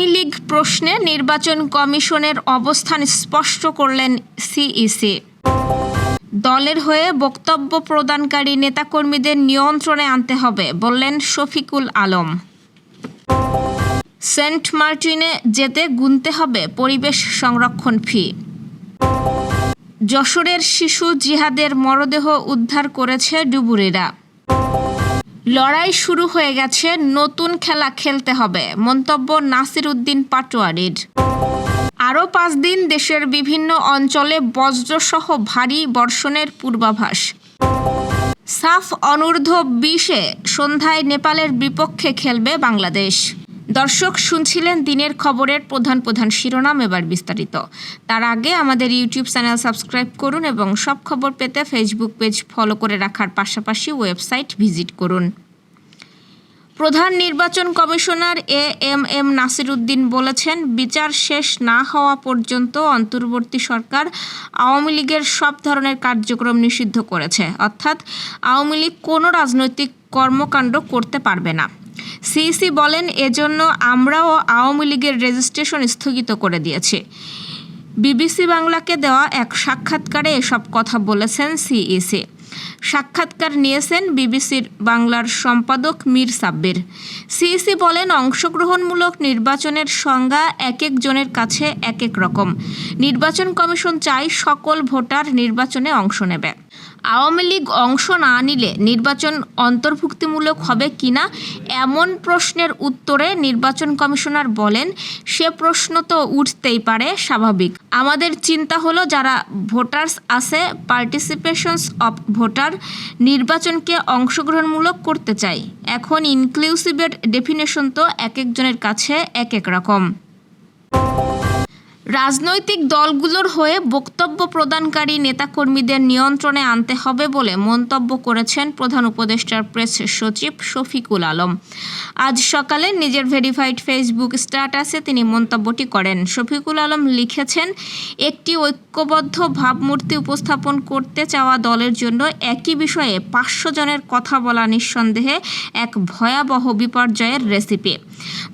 আওয়ামী লীগ প্রশ্নে নির্বাচন কমিশনের অবস্থান স্পষ্ট করলেন সিইসি। দলের হয়ে বক্তব্য প্রদানকারী নেতাকর্মীদের নিয়ন্ত্রণে আনতে হবে, বললেন শফিকুল আলম। সেন্ট মার্টিনে যেতে গুনতে হবে পরিবেশ সংরক্ষণ ফি। যশোরের শিশু জিহাদের মরদেহ উদ্ধার করেছে ডুবুরিরা। লড়াই শুরু হয়ে গেছে, নতুন খেলা খেলতে হবে। মন্তব্য নাসির উদ্দিন পাটোয়ারির। আরও পাঁচ দিন দেশের বিভিন্ন অঞ্চলে বজ্রসহ ভারী বর্ষণের পূর্বাভাস। সাফ অনূর্ধ্ব বিশে সন্ধ্যায় নেপালের বিপক্ষে খেলবে বাংলাদেশ। দর্শক শুনছিলেন দিনের খবরের প্রধান প্রধান শিরোনাম এবার বিস্তারিত। তার আগে আমাদের ইউটিউব চ্যানেল সাবস্ক্রাইব করুন এবং সব খবর পেতে ফেসবুক পেজ ফলো করে রাখার পাশাপাশি ওয়েবসাইট ভিজিট করুন। প্রধান নির্বাচন commissioner A M M Nasiruddin বলেছেন, বিচার শেষ না হওয়া পর্যন্ত অন্তর্বর্তী সরকার আওয়ামী লীগের সব ধরনের কার্যক্রম নিষিদ্ধ করেছে। অর্থাৎ আওয়ামী লীগ কোনো রাজনৈতিক কর্মকাণ্ড করতে পারবে না। সিইসি বলেন, এজন্য আমরাও আওয়ামী লীগের রেজিস্ট্রেশন স্থগিত করে দিয়েছি। বিবিসি বাংলাকে দেওয়া এক সাক্ষাৎকারে এসব কথা বলেছেন সিইসি। সাক্ষাৎকার নিয়েছেন বিবিসির বাংলার সম্পাদক মীর সাব্বির। সিইসি বলেন, অংশগ্রহণমূলক নির্বাচনের সংজ্ঞা এক একজনের কাছে এক এক রকম। নির্বাচন কমিশন চাই সকল ভোটার নির্বাচনে অংশ নেবে। আওয়ামী লীগ অংশ না নিলে নির্বাচন অন্তর্ভুক্তিমূলক হবে কিনা এমন প্রশ্নের উত্তরে নির্বাচন কমিশনার বলেন, সে প্রশ্ন তো উঠতেই পারে, স্বাভাবিক। আমাদের চিন্তা হলো যারা ভোটার্স আছে, পার্টিসিপেশনস অফ ভোটার, নির্বাচনকে অংশগ্রহণমূলক করতে চাই। এখন ইনক্লুসিভের ডেফিনেশন তো এক একজনের কাছে এক এক রকম। রাজনৈতিক দলগুলোর হয়ে বক্তব্য প্রদানকারী নেতাকর্মীদের নিয়ন্ত্রণে আনতে হবে বলে মন্তব্য করেছেন প্রধান উপদেষ্টার প্রেস সচিব শফিকুল আলম। আজ সকালে নিজের ভেরিফাইড ফেসবুক স্ট্যাটাসে তিনি মন্তব্যটি করেন। শফিকুল আলম লিখেছেন, একটি ঐক্যবদ্ধ ভাবমূর্তি উপস্থাপন করতে চাওয়া দলের জন্য একই বিষয়ে পাঁচশো জনের কথা বলা নিঃসন্দেহে এক ভয়াবহ বিপর্যয়ের রেসিপি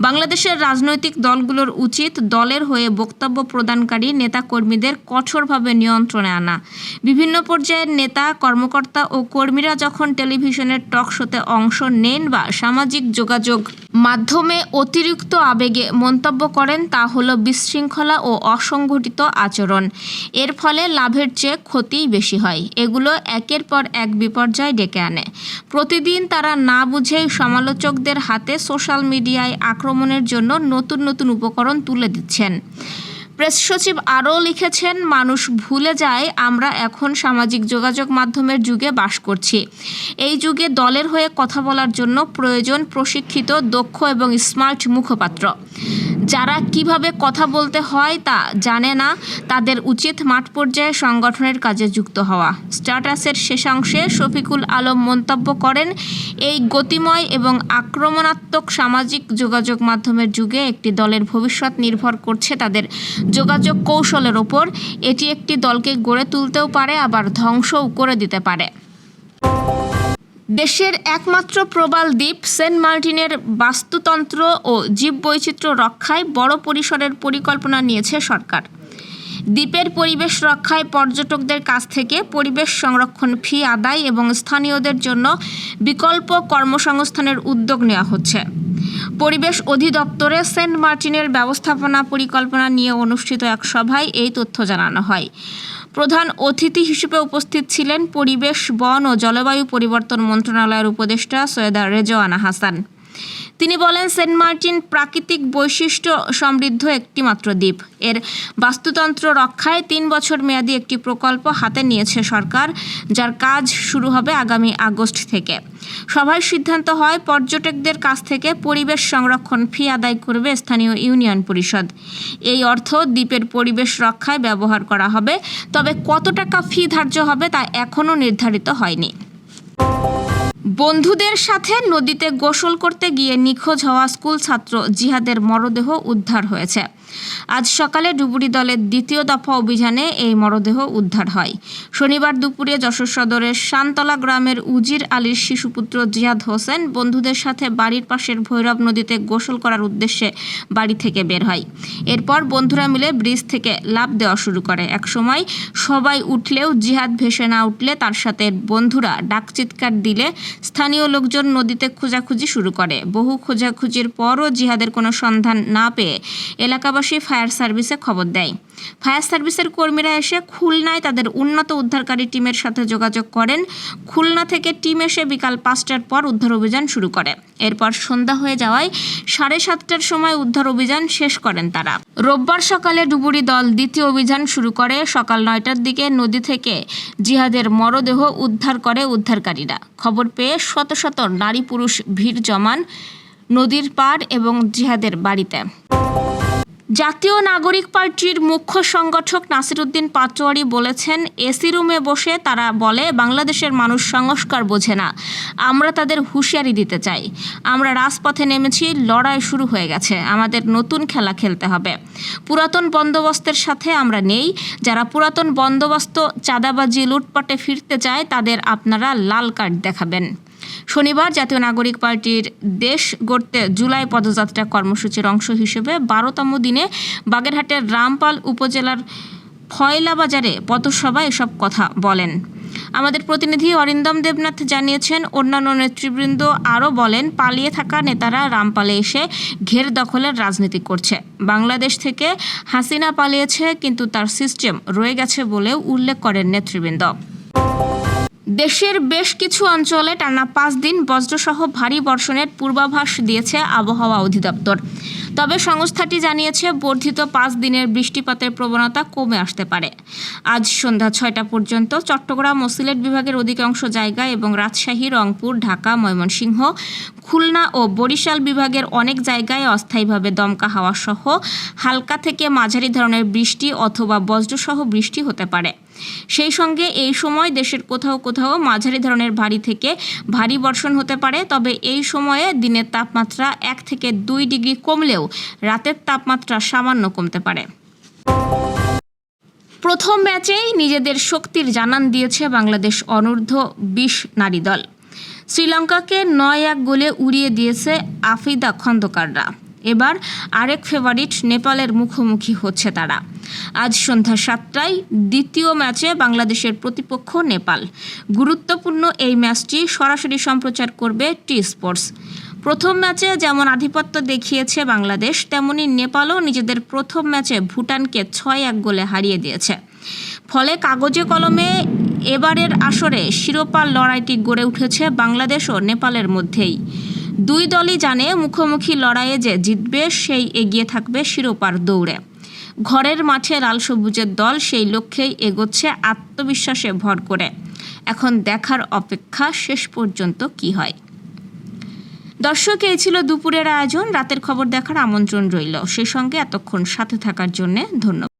বাংলাদেশের রাজনৈতিক দলগুলোর উচিত দলের হয়ে বক্তব্য প্রদানকারী নেতাকর্মীদের কঠোরভাবে নিয়ন্ত্রণে আনা। বিভিন্ন পর্যায়ের নেতা, কর্মকর্তা ও কর্মীরা যখন টেলিভিশনের টক শোতে অংশ নেন বা সামাজিক যোগাযোগ মাধ্যমে অতিরিক্ত আবেগে মন্তব্য করেন, তা হল বিশৃঙ্খলা ও অসংগঠিত আচরণ। এর ফলে লাভের চেয়ে ক্ষতিই বেশি হয়। এগুলো একের পর এক বিপর্যয় ডেকে আনে। প্রতিদিন তারা না বুঝেই সমালোচকদের হাতে সোশ্যাল মিডিয়ায় আক্রমণের জন্য নতুন নতুন উপকরণ তুলে দিচ্ছেন। প্রেস সচিব আরও লিখেছেন, মানুষ ভুলে যায়, আমরা এখন সামাজিক যোগাযোগ মাধ্যমের যুগে বাস করছি। এই যুগে দলের হয়ে কথা বলার জন্য প্রয়োজন প্রশিক্ষিত, দক্ষ এবং স্মার্ট মুখপাত্র। যারা কীভাবে কথা বলতে হয় তা জানে না, তাদের উচিত মাঠ পর্যায়ে সংগঠনের কাজে যুক্ত হওয়া। স্ট্যাটাসের শেষাংশে শফিকুল আলম মন্তব্য করেন, এই গতিময় এবং আক্রমণাত্মক সামাজিক যোগাযোগ মাধ্যমের যুগে একটি দলের ভবিষ্যৎ নির্ভর করছে তাদের যোগাযোগ কৌশলের ওপর। এটি একটি দলকে গড়ে তুলতেও পারে, আবার ধ্বংসও করে দিতে পারে। দেশের একমাত্র প্রবাল দ্বীপ, সেন্ট মার্টিনের বাস্তুতন্ত্র ও জীববৈচিত্র্য রক্ষায় বড় পরিসরের পরিকল্পনা নিয়েছে সরকার। দ্বীপের পরিবেশ রক্ষায় পর্যটকদের কাছ থেকে পরিবেশ সংরক্ষণ ফি আদায় এবং স্থানীয়দের জন্য বিকল্প কর্মসংস্থানের উদ্যোগ নেওয়া হচ্ছে। পরিবেশ অধিদপ্তরে সেন্ট মার্টিনের ব্যবস্থাপনা পরিকল্পনা নিয়ে অনুষ্ঠিত এক সভায় এই তথ্য জানানো হয়। প্রধান অতিথি হিসেবে উপস্থিত ছিলেন পরিবেশ, বন ও জলবায়ু পরিবর্তন মন্ত্রণালয়ের উপদেষ্টা সৈয়দা রেজওয়ানা হাসান। তিনি বলেন, সেন্ট মার্টিন প্রাকৃতিক বৈশিষ্ট্য সমৃদ্ধ একটি মাত্র দ্বীপ। এর বাস্তুতন্ত্র রক্ষায় তিন বছর মেয়াদী একটি প্রকল্প হাতে নিয়েছে সরকার, যার কাজ শুরু হবে আগামী আগস্ট থেকে। সভায় সিদ্ধান্ত হয়, পর্যটকদের কাছ থেকে পরিবেশ সংরক্ষণ ফি আদায় করবে স্থানীয় ইউনিয়ন পরিষদ। এই অর্থ দ্বীপের পরিবেশ রক্ষায় ব্যবহার করা হবে, তবে কত টাকা ফি ধার্য হবে তা এখনও নির্ধারিত হয়নি। বন্ধুদের সাথে নদীতে গোসল করতে গিয়ে নিখোঁজ হওয়া স্কুল ছাত্র জিহাদের মরদেহ উদ্ধার হয়েছে। আজ সকালে ডুবুরি দলের দ্বিতীয় দফা অভিযানে এই মরদেহ উদ্ধার হয়। শনিবার দুপুরে যশোর সদরের শান্তলা গ্রামের উজির আলীর শিশুপুত্র জিয়াদ হোসেন বন্ধুদের সাথে বাড়ির পাশের ভৈরব নদীতে গোসল করার উদ্দেশ্যে বাড়ি থেকে বের হয়। এরপর বন্ধুরা মিলে ব্রিজ থেকে লাফ দেওয়া শুরু করে। একসময় সবাই উঠলেও জিহাদ ভেসে না উঠলে তার সাথে বন্ধুরা ডাক চিৎকার দিলে স্থানীয় লোকজন নদীতে খোঁজাখুঁজি শুরু করে। বহু খোঁজাখুঁজির পরও জিহাদের কোনো সন্ধান না পেয়ে এলাকাবাসী ফায়ার সার্ভিসে খবর দেয়। ফায়ার সার্ভিসের কর্মীরা এসে খুলনায় তাদের উন্নত উদ্ধারকারী টিমের সাথে যোগাযোগ করেন। খুলনা থেকে টিম এসে বিকাল পাঁচটার পর উদ্ধার অভিযান শুরু করে। এরপর সন্ধ্যা হয়ে যাওয়ায় সাড়ে সাতটার সময় উদ্ধার অভিযান শেষ করেন তারা। রোববার সকালে ডুবুরি দল দ্বিতীয় অভিযান শুরু করে। সকাল নয়টার দিকে নদী থেকে জিহাদের মরদেহ উদ্ধার করে উদ্ধারকারীরা। খবর পেয়ে শত শত নারী পুরুষ, ভিড় জমান নদীর পাড় এবং জিহাদের বাড়িতে। জাতীয় নাগরিক পার্টির মুখ্য সংগঠক নাসিরুদ্দিন পাটোয়ারি বলেছেন, এসি রুমে বসে তারা বলে, বাংলাদেশের মানুষ সংস্কার বোঝে না। আমরা তাদের হুঁশিয়ারি দিতে চাই। আমরা রাজপথে নেমেছি, লড়াই শুরু হয়ে গেছে। আমাদের নতুন খেলা খেলতে হবে। পুরাতন বন্দোবস্তের সাথে আমরা নেই। যারা পুরাতন বন্দোবস্ত, চাঁদাবাজি, লুটপাটে ফিরতে চায়, তাদের আপনারা লাল কার্ড দেখাবেন। শনিবার জাতীয় নাগরিক পার্টির দেশ গড়তে জুলাই পদযাত্রা কর্মসূচির অংশ হিসেবে বারোতম দিনে বাগেরহাটের রামপাল উপজেলার ফয়লা বাজারে পথসভায় এসব কথা বলেন। আমাদের প্রতিনিধি অরিন্দম দেবনাথ জানিয়েছেন, অন্যান্য নেতৃবৃন্দ আরও বলেন, পালিয়ে থাকা নেতারা রামপালে এসে ঘের দখলের রাজনীতি করছে। বাংলাদেশ থেকে হাসিনা পালিয়েছে, কিন্তু তার সিস্টেম রয়ে গেছে বলেও উল্লেখ করেন নেতৃবৃন্দ। দেশের বেশ কিছু অঞ্চলে টানা পাঁচ দিন বজ্রসহ ভারী বর্ষণের পূর্বাভাস দিয়েছে আবহাওয়া অধিদপ্তর। তবে সংস্থাটি জানিয়েছে, বর্ধিত পাঁচ দিনের বৃষ্টিপাতের প্রবণতা কমে আসতে পারে। আজ সন্ধ্যা ছয়টা পর্যন্ত চট্টগ্রাম ও সিলেট বিভাগের অধিকাংশ জায়গায় এবং রাজশাহী, রংপুর, ঢাকা, ময়মনসিংহ, খুলনা ও বরিশাল বিভাগের অনেক জায়গায় অস্থায়ীভাবে দমকা হাওয়া সহ হালকা থেকে মাঝারি ধরনের বৃষ্টি অথবা বজ্রসহ বৃষ্টি হতে পারে। সেই সঙ্গে এই সময় দেশের কোথাও কোথাও মাঝারি ধরনের ভারী থেকে ভারী বর্ষণ হতে পারে, তবে এই সময়ে দিনের তাপমাত্রা এক থেকে দুই ডিগ্রি কমলেও রাতের তাপমাত্রা সামান্য কমতে পারে। প্রথম ম্যাচেই নিজেদের শক্তির জানান দিয়েছে বাংলাদেশ অনূর্ধ্ব বিশ নারী দল। শ্রীলঙ্কাকে নয় এক গোলে উড়িয়ে দিয়েছে আফিদা খন্দকাররা। এবার আরেক ফেভারিট নেপালের মুখোমুখি হচ্ছে তারা। আজ সন্ধ্যা সাতটায় দ্বিতীয় ম্যাচে বাংলাদেশের প্রতিপক্ষ নেপাল। গুরুত্বপূর্ণ এই ম্যাচটি সরাসরি সম্প্রচার করবে টি স্পোর্টস। প্রথম ম্যাচে যেমন আধিপত্য দেখিয়েছে বাংলাদেশ, তেমনি নেপালও নিজেদের প্রথম ম্যাচে ভুটানকে ছয় এক গোলে হারিয়ে দিয়েছে। ফলে কাগজে কলমে এবারের আসরে শিরোপার লড়াইটি গড়ে উঠেছে বাংলাদেশ ও নেপালের মধ্যেই। দুই দলই জানে মুখোমুখি লড়াইয়ে যে জিতবে, সেই এগিয়ে থাকবে শিরোপার দৌড়ে। ঘরের মাঠে লাল সবুজের দল সেই লক্ষ্যেই এগোচ্ছে আত্মবিশ্বাসে ভর করে। এখন দেখার অপেক্ষা শেষ পর্যন্ত কি হয়? দর্শক, এই ছিল দুপুরের আয়োজন। রাতের খবর দেখার আমন্ত্রণ রইল। সেই সঙ্গে এতক্ষণ সাথে থাকার জন্য ধন্যবাদ।